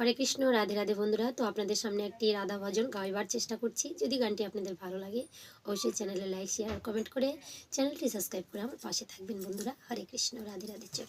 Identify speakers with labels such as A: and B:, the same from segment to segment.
A: হরে কৃষ্ণ, রাধে রাধে বন্ধুরা। তো আপনাদের সামনে একটি রাধা ভজন গাইবার চেষ্টা করছি। যদি গানটি আপনাদের ভালো লাগে, অবশ্যই চ্যানেলে লাইক শেয়ার আর কমেন্ট করে চ্যানেলটি সাবস্ক্রাইব করে আমার পাশে থাকবেন বন্ধুরা। হরে কৃষ্ণ, রাধে রাধে চল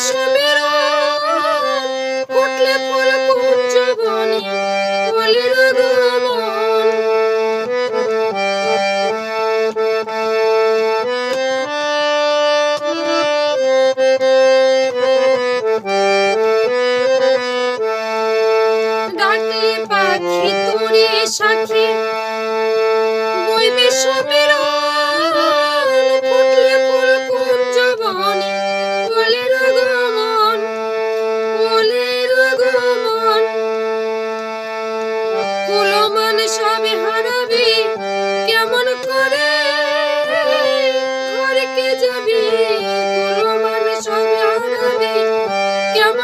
A: সমীর ফুটলে ফুল কুঞ্জ ফুলের হারাবি? কেমন করে? ঘরকে যাবি? কুলমান মানুষ হারাবি? কেমন